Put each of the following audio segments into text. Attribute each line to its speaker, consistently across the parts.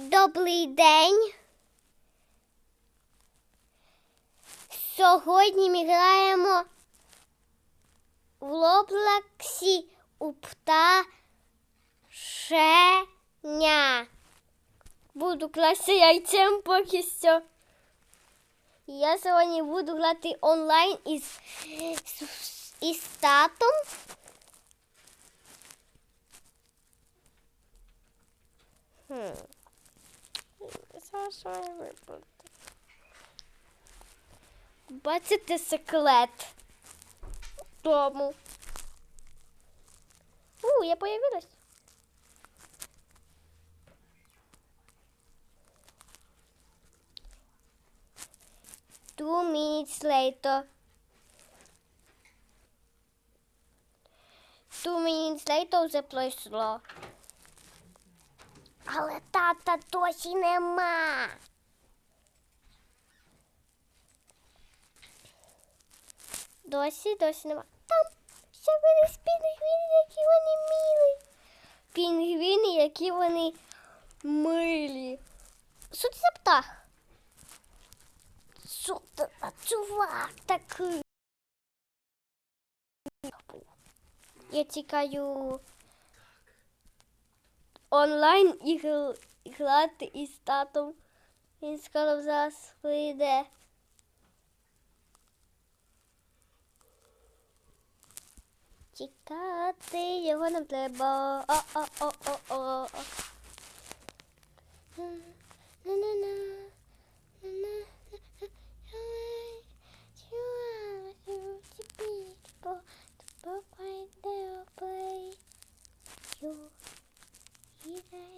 Speaker 1: Добрий день. Сьогодні ми граємо в Лоблаксі у пташеня. Буду класти яйцем поки що. Я сьогодні буду грати онлайн із, із татом. Хм. Саша випадку. Бачите секрет дому. У, я появилась. Two minutes later. Two minutes later вже пройшло. Але тата досі нема. Досі, досі нема. Там ще були пінгвіни, які вони милі. Пінгвіни, які вони милі. Що це за птах? Що це чувак такий? Я тікаю онлайн і гл- грати із татом. Він скоро зараз прийде. Тікати його нам треба. О-о-о-о-о. На-на-на. На-на. You Oh.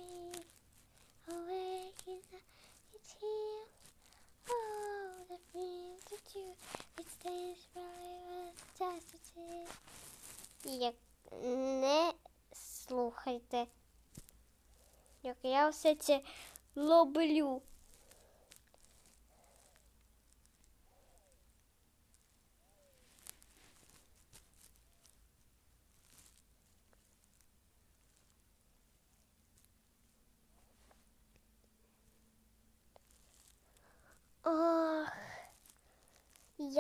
Speaker 1: Як не слухайте, як я все це роблю.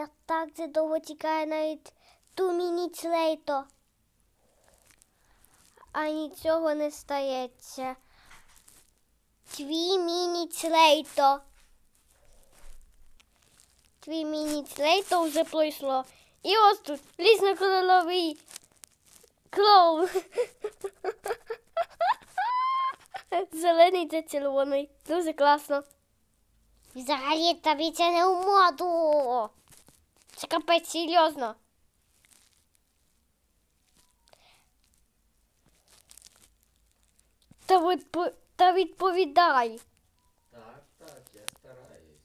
Speaker 1: Я так це довго тікаю навіть ту мініць лейто. А нічого не стається. Твій мініць лейто. Твій мініць лейто вже пройшло. І ось тут різнокольоровий клоун. Зелений та червоний. Дуже класно. Взагалі тобі це не в моду. Це капець серйозно. Та, відпо- та відповідай.
Speaker 2: Так, так, я стараюсь.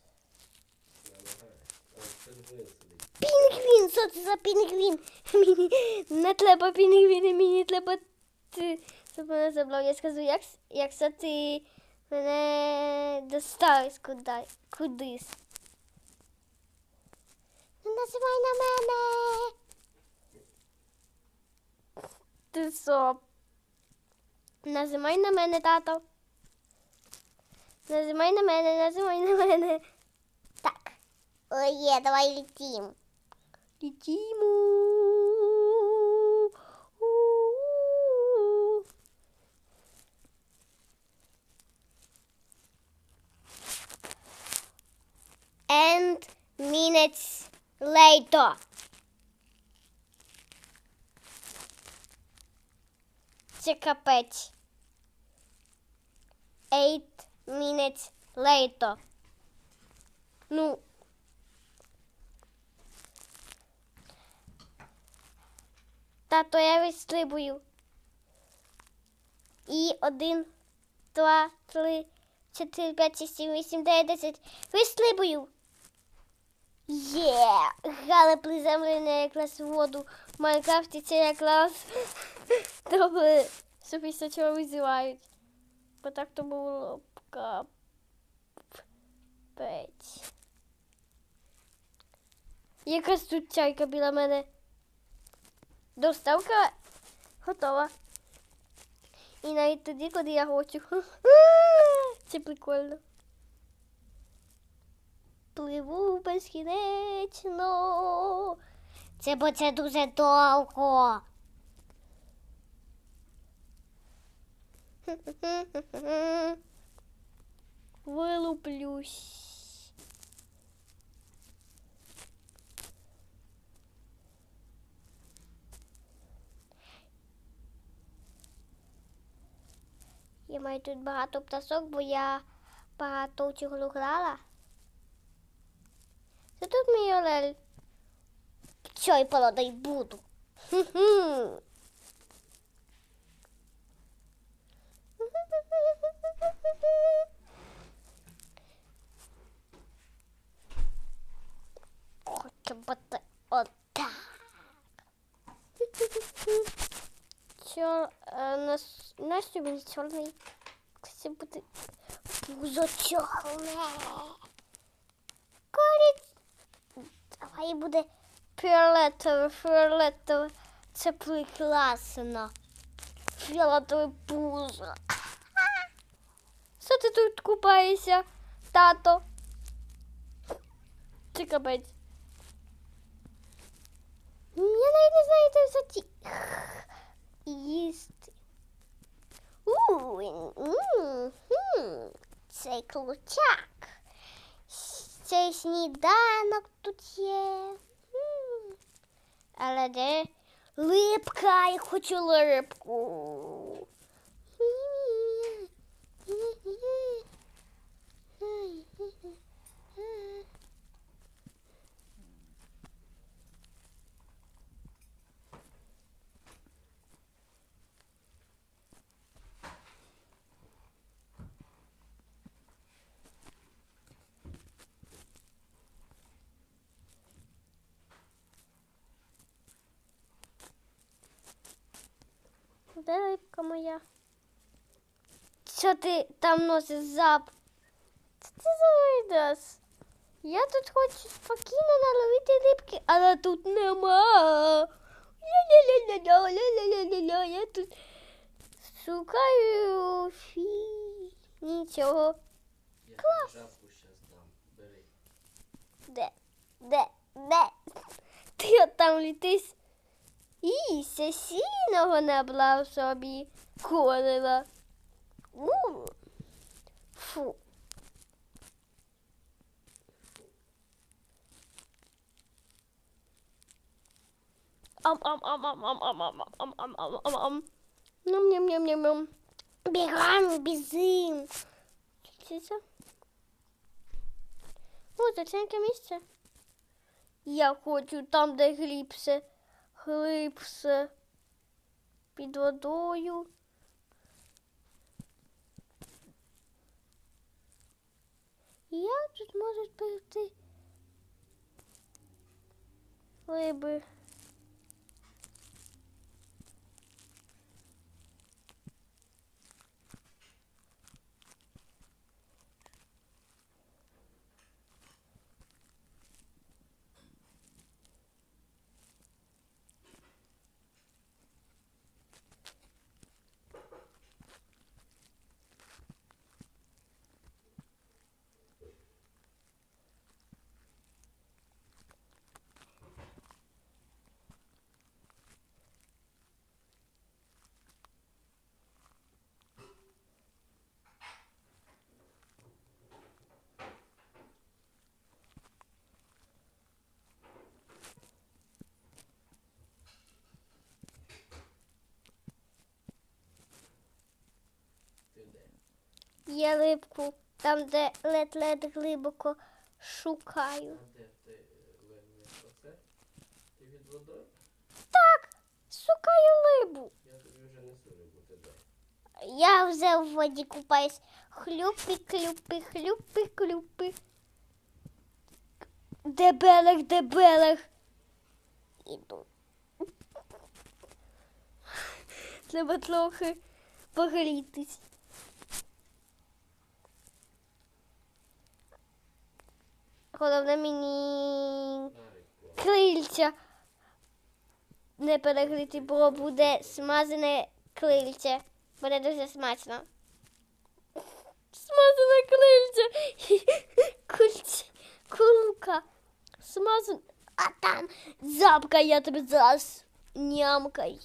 Speaker 2: Намагаюсь.
Speaker 1: Пінгвін, що це за пінгвін? Мені не треба пінгвіни, мені треба ти, щоб мене забрав. Я скажу, як, якщо ти мене доставиш куди, кудись. Не називай на мене. Ти що? Назимай на мене, тато. Назимай на мене, назимай на мене. Так. Ой, є, давай летім. Летимо. У-у-у. And minutes later. Це капець. Eight minutes later. Ну, Тато, я відстрибую. І один, два, три, чотири, п'ять, шість, сім, вісім, дев'ять, десять. Вистрибую. Є! Гали приземлення якраз воду. В Майнкрафті це якраз добре, що після визивають. Бо так то було капець. Якась тут чайка біля мене. Доставка готова. І навіть тоді, коли я хочу. Це прикольно. Пливу безкінечно. Це бо це дуже довго. Вилуплюсь. Я маю тут багато птасок, бо я багато чого грала. І тут мій Олель. Чой паладай буду. Хі -хі. Хочу бути отак. Чор... Нас... Наш любить чорний. Кстати, буде... Пузо чорне. Коріць Давай буде фіолетове, фіолетове. Це прекрасно. Фіолетове пузо. Що ти тут купаєшся, тато? Це капець. Я навіть не знаю, де взяти їсти. У, Це ключак. Цей сніданок тут є. Але де липка, я хочу липку. Де рибка моя? Що ти там носиш зап? Це ти завидас. Я тут хочу спокійно наловити рибки, але тут нема. Я тут шукаю фі. Нічого.
Speaker 2: Я
Speaker 1: Клас.
Speaker 2: жабку щас дам. Бери.
Speaker 1: Де? Де? Де? Ти там літись. І сесійного набрав собі колила. У. Фу. Ам ам ам ам ам ам ам ам ам ам ам ам. Ням ням ням ням ням. Бігам, бізим. Чи це? О, це місце. Я хочу там, де хлип все під водою. І як тут можуть прийти риби? Є рибку, там, де лед-лед глибоко шукаю.
Speaker 2: А де ти е? Ти від водою?
Speaker 1: Так, шукаю рибу.
Speaker 2: Я тобі вже несу рибу, ти де?
Speaker 1: Я вже в воді купаюсь. Хлюпи, клюпи, хлюпи, клюпи. Де берег, де берег? Іду. Треба трохи погрітись. Головне мені крильця не перегріти, бо буде смазане крильце. Буде дуже смачно. Смазана крильця. Кульці. Кулка. Смазана. А там запка, я тебе зараз нямкаю.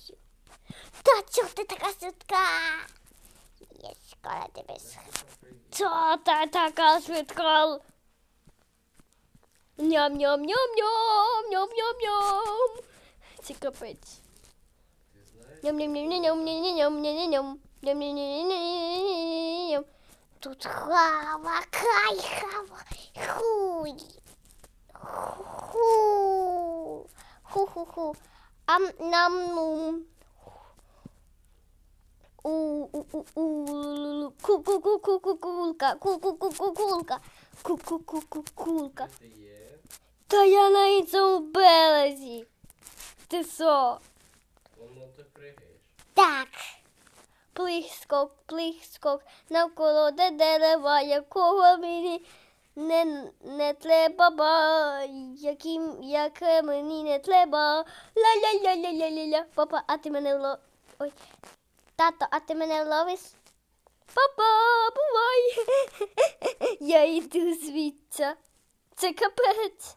Speaker 1: Та чого ти така швидка? Я скоро тебе схоплю. Та та така швидка. Ням-ням-ням-ням, ням-ням-ням. Це капець.
Speaker 2: Ти знаєш,
Speaker 1: Ням-ням-ням-ням-ням-ням-ням-ням. Ням-ням-ням-ням-ням-ням. Тут хава, кай, хава, хуй. Ху. Ху-ху-ху. Ам нам нум. У у у у ку ку ку ку ку кулка ку ку ку ку кулка ку ку ку ку кулка
Speaker 2: є?
Speaker 1: Та я на іншому березі. Ти що?
Speaker 2: Воно ти пригаєш.
Speaker 1: Так. Плих-скок, плих-скок, навколо де дерева, якого мені не, не треба, ба, яким, яке мені не треба. Ля-ля-ля-ля-ля-ля-ля. Папа, а ти мене ло... Ой. Тато, а ти мене ловиш? Папа, бувай. Я йду звідси. Це капець.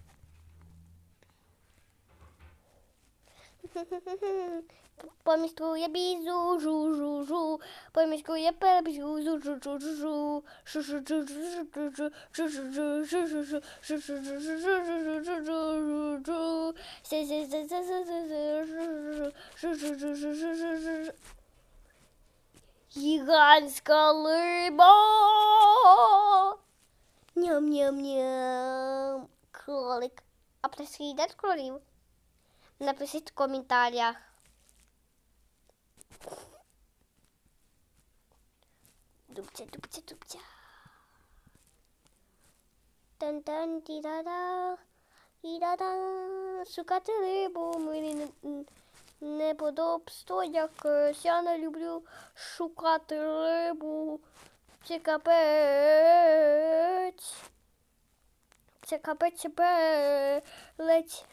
Speaker 1: Помістку я бізу, жу, жу, жу. Помістку я перебіжу, жу, жу, жу, жу, жу. Шу, шу, жу, жу, жу, жу, жу, жу, жу, жу, жу, жу, шу, шу, жу, жу, жу, жу, жу, жу, жу, жу, жу. Се, се, се, се, се, се, се, жу, жу, жу, жу, жу, жу, жу, жу, жу. Гігантська либа. Ням-ням-ням. Кролик. А пташки їдять кролів? Напишіть в коментарях. Дубця, дубця, дубця. Тан-тан, ті-да-да, і-да-да. Шукати рибу мені не, не подобство якось. Я не люблю шукати рибу. Це капець. Це капець, це пелець.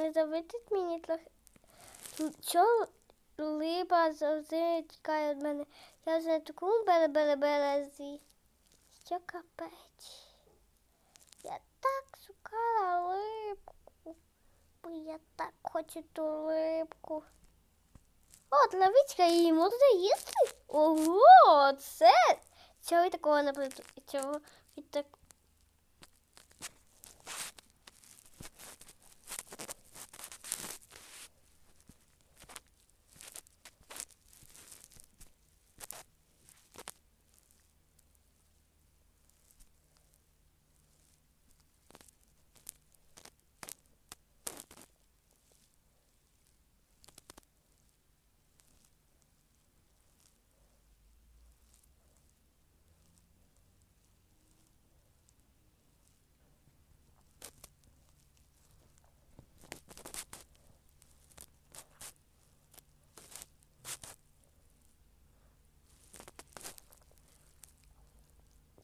Speaker 1: Не завидить мені трохи. Чого либа завжди тікає від мене? Я вже на такому бере-бере-березі. Що капець? Я так шукала рибку. Бо я так хочу ту рибку. От лавичка її можна їсти? Ого, це. Ви такого не придумали? Чого ви так.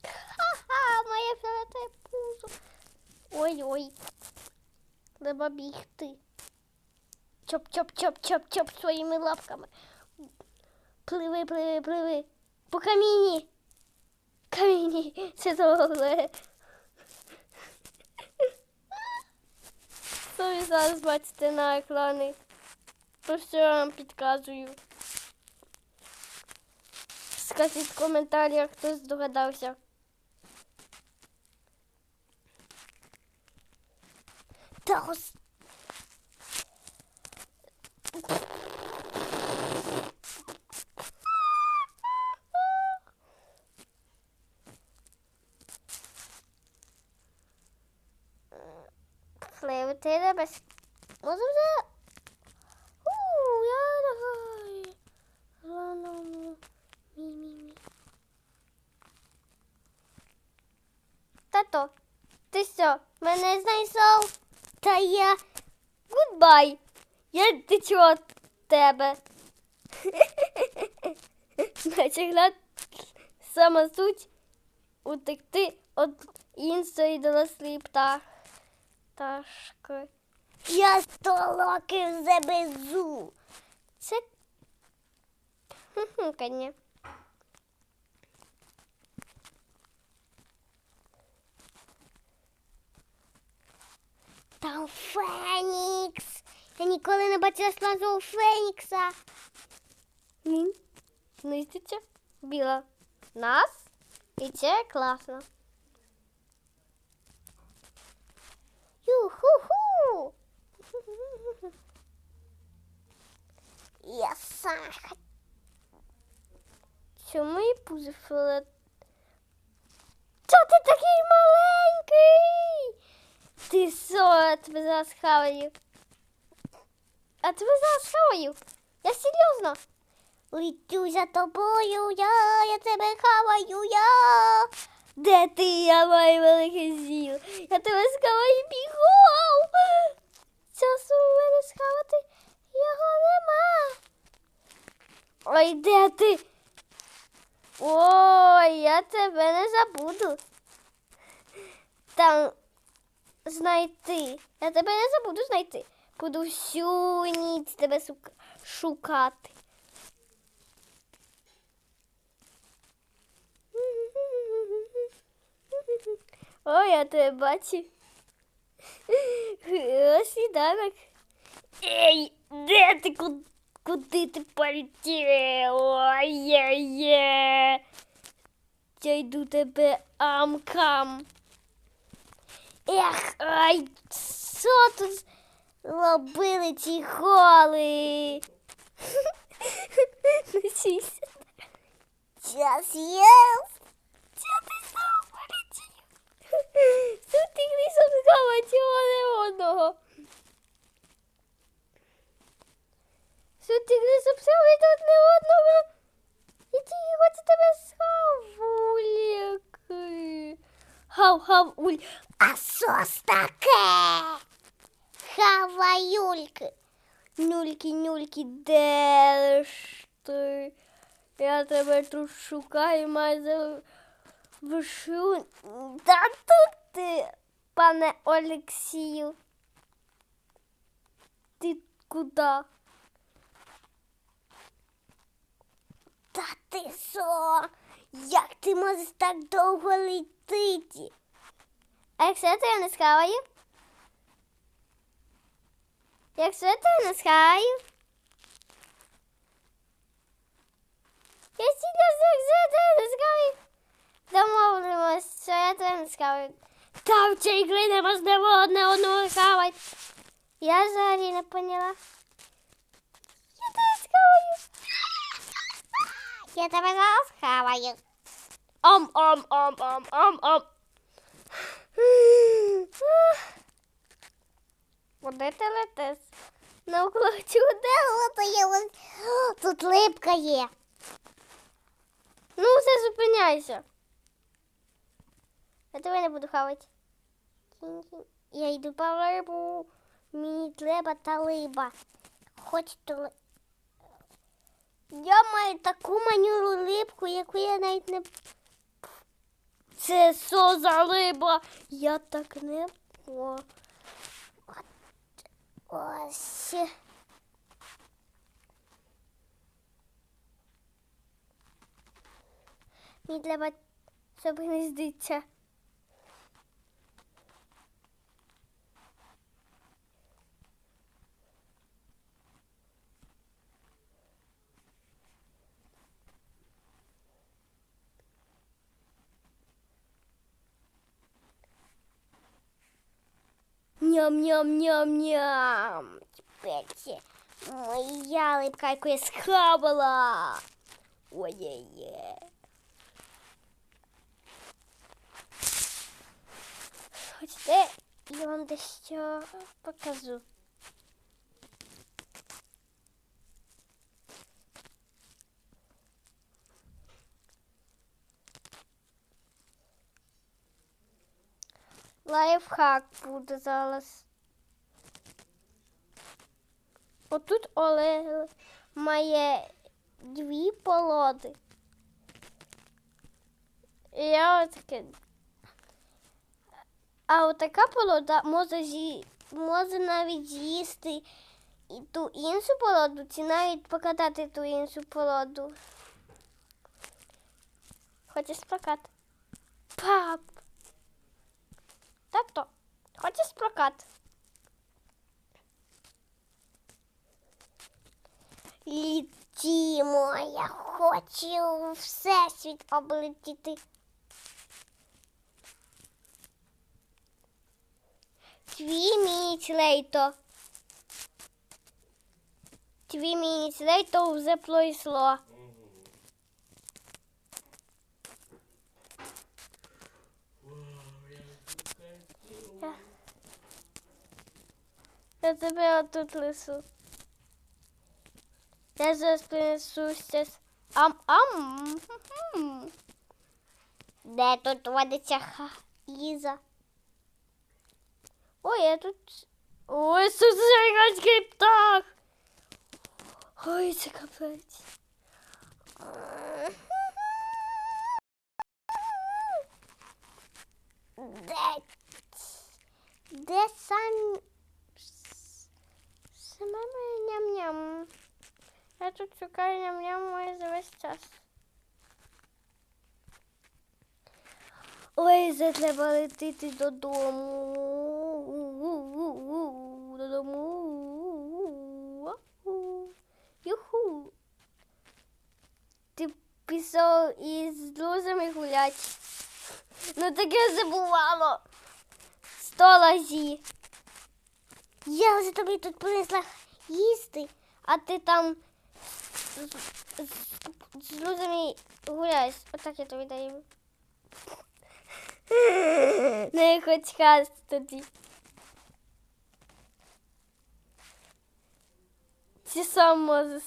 Speaker 1: Ха-ха, моє фіолетове пузо. Ой-ой. Треба бігти. Чоп-чоп-чоп-чоп-чоп своїми лапками. Пливи, пливи, пливи. По каміні. Каміні. Це добре. Що зараз бачите на екрані? Просто я вам підказую. Скажіть в коментарях, хто здогадався. gidiyoruz. Flavor Taylor, mas... Mas Я течу від тебе. Значить, гля... сама суть утекти від іншої дорослої. Пташки. Я сто років забезу. Це Коня. Там Фенікс. Я ніколи не бачила слазу Фенікса. Він знищиться біла нас. І це класно. Ю-ху-ху. Я Саха. Чому і пузо фіолет? Чого ти такий маленький? Ти що, я тебе зараз хаваю. А тебе зараз хаваю. Я серйозно. Летю за тобою, я, я тебе хаваю, я. Де ти, я маю великий зіл? Я тебе схаваю бігом. Часу у мене схавати його нема. Ой, де ти? Ой, я тебе не забуду. Там знайти. Я тебе не забуду знайти. Буду всю ніч тебе шукати. Ой, я тебе бачу. Ось сніданок. Ей, де ти куди, ти полетів? Ой-є-є. Я йду тебе амкам. Ех, ай, що тут робили ці голи? Час єс. Чого ти знову полетів? Тут ти лісом сховати одне одного. Ти лісом сховати одне одного? І ті хоче тебе схавуліки. Хав-хав-уль. А що ж таке? Хаваюльки. Нюльки, нюльки, де ж ти? Я тебе тут шукаю, майже вишу. Та тут ти, пане Олексію. Ти куди? Та ти що? Як ти можеш так довго летіти? А якщо я не схаваю? Якщо тебе не схаваю? Я серйозно, якщо тебе не схаваю? Домовимось, що я тебе не схаваю. Та в цій грі неможливо одне одного хавати. Я взагалі не поняла. Я тебе схаваю. Я тебе зараз хаваю. Ом, ом, ом, ом, ом, ом. Куди ти летиш? Ну, хочу, де летає? Тут липка є. Ну, все, зупиняйся. Я тебе не буду хавати. Я йду по рибу. Мені треба та риба. Хочете ли... Я маю таку манюру рибку, яку я навіть не. Це що за риба? Я так не по. Ось. Мені треба, щоб гніздиться. Ням-ням-ням-ням. Теперь моя липка, яку я схавала. Ой-є-є. Хочете, я вам дещо покажу. Лайфхак буде зараз. Отут Олег має дві полоди. Я отаке. А отака полода може, зі... може навіть з'їсти і ту іншу полоду, чи навіть покатати ту іншу полоду. Хочеш прокат? Пап. Тато, хочеш прокат? Літімо, я хочу всесвіт облетіти. Твій місяць лейто. Твій місяць лейто вже пройшло. Я тебе отут лису. Я зараз принесу щас. Ам-ам. Хм-хм. Де тут водиться ха- Ліза? Ой, я тут. Ой, тут гігантський птах. Ой, це капець. Де? Де сам Саме моє ням-ням. Я тут шукаю ням-ням мой за весь час. Ой, це треба летити додому. Додому. Юху. Ти пішов із друзями гулять. Ну таке забувало. Сто разів. Я вже тобі тут принесла їсти, а ти там з, друзями гуляєш. Отак я тобі даю. Не хоч хас тоді. Ти сам можеш